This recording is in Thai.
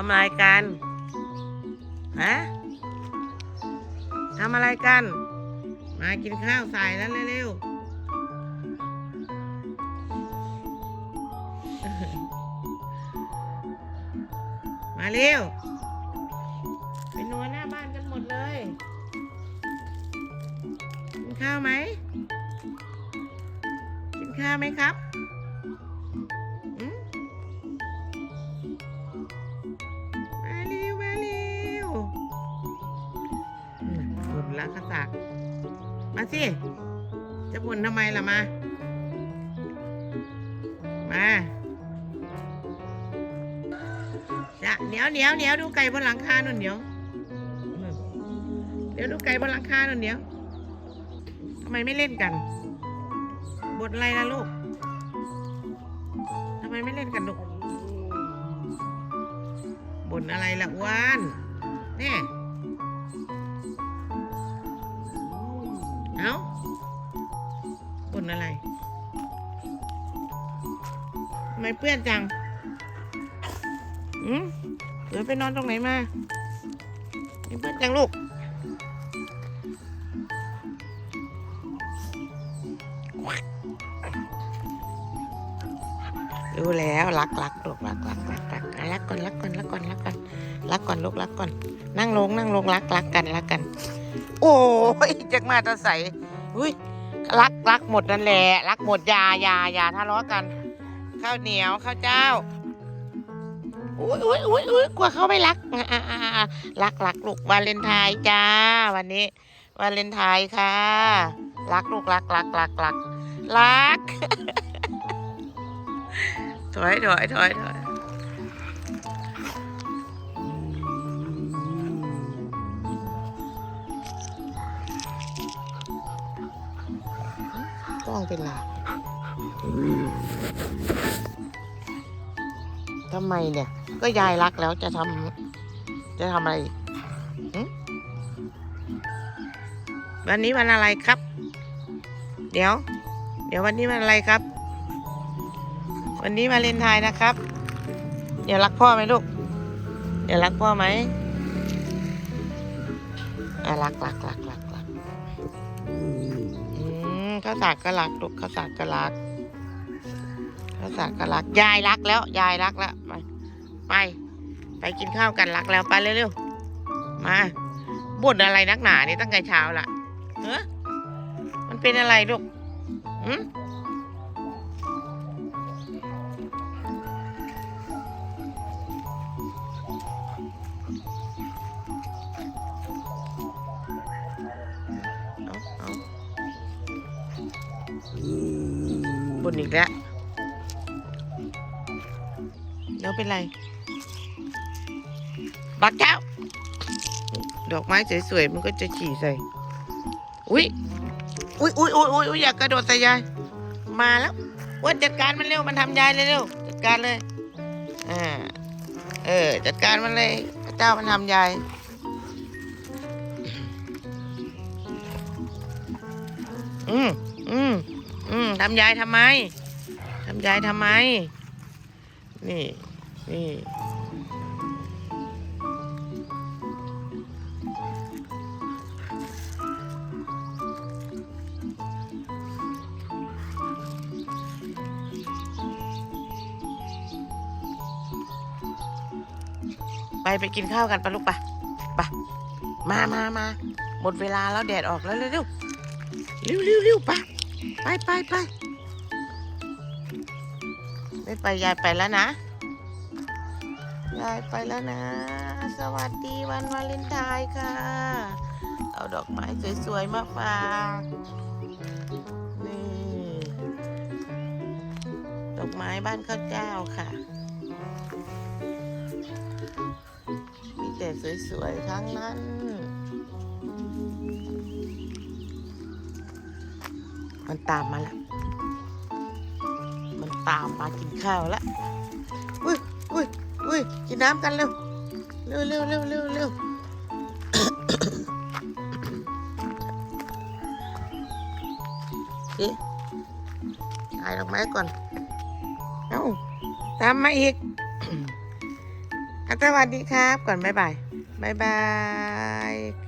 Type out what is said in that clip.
ทำอะไรกัน ฮะทำอะไรกัน มากินข้าวใส่แล้วเร็วๆ มาเร็วไปนอนหน้าบ้านกันหมดเลย กินข้าวไหม กินข้าวไหมครับ มาสิ จะบ่นทำไมล่ะมา มาจะเหนียวเหนียวเหนียวดูไก่บนหลังคาหน่อยเหนียวเดี๋ยวดูไก่บนหลังคาหน่อยเหนียวทำไมไม่เล่นกันบนอะไรล่ะลูกทำไมไม่เล่นกันลูกบนอะไรล่ะอ้วนนี่ อะไรไมเปื้อนจังอืมเดี๋ยวไปนอนตรงไหนมาไม่เปื้อนจังลูกดูแล้วรักรักลูกรักรักรักรักรักก่อนรักก่อนรักก่อนรักก่อนรักก่อนลูกรักก่อน นั่งลงนั่งลงรักรักกันรักกัน โอ้ยจากมาตะใสอุ้ย รักรักหมดนั่นแหละรักหมดยายายาทะเลาะกัน ข้าวเหนียวข้าวเจ้าอุ้ยอุ้ยอุ้ยอุ้ยกลัวเขาไม่รักอะอะอะอะรักรักลูกวาเลนไทน์จ้า วันนี้วาเลนไทน์ค่ะ รักลูกรักรักรักรักรักถอยถอยถอยถอย ต้องเป็นหลาทำไมเนี่ย ก็ยายรักแล้วจะทำจะทำอะไรวันนี้วันอะไรครับ เดี๋ยว เดี๋ยววันนี้วันอะไรครับ วันนี้วาเลนไทน์นะครับ เดี๋ยวรักพ่อไหมลูก เดี๋ยวรักพ่อไหมอะรักรักรักรัก ข้าวสากก็รักลูกข้าวสากก็รักข้าวสากก็รักยายรักแล้ว ยายรักแล้วไปไป ไปกินข้าวกันรักแล้วไปเร็วๆมาบ่นอะไรนักหนาเนี่ยตั้งแต่เช้าละเฮ้มันเป็นอะไรลูกอืม บนอีกแล้วแล้วเป็นไร บักเจ้า ดอกไม้สวยๆ มันก็จะฉี่ใส่ อุ้ยอุ้ยอุ้ยอุ้ยอุ้ยอุ๊ยอยากกระโดดใส่ยาย มาแล้ววันจัดการมันเร็ว มันทำยายเลยเร็ว จัดการเลย อ่า เออ จัดการมันเลย พระเจ้ามันทำยายอืมอืม ทำยายทำไมทำยายทำไม นี่ นี่ไปไปกินข้าวกันปะลูกปะปะมามามาหมดเวลาแล้วแดดออกแล้วเร็วเร็วเร็วเร็วเร็ว ไปไปไปไปไม่ไปยายไปแล้วนะ ยายไปแล้วนะ สวัสดีวันวาเลนไทน์ค่ะ เอาดอกไม้สวยๆมาฝากนี่ ดอกไม้บ้านข้าวเจ้าค่ะ มีแต่สวยๆทั้งนั้น มันตามมาแล้วมันตามมากินข้าวแล้วอุ้ยอุ้ยอุ้ยกินน้ำกันเร็ว เร็วเร็วเร็วเร็วเร็วสิถ่ายดอกไม้ก่อน เอ้า ตามมาอีกอะสวัสดีครับ ก่อน บ๊ายบาย บ๊ายบาย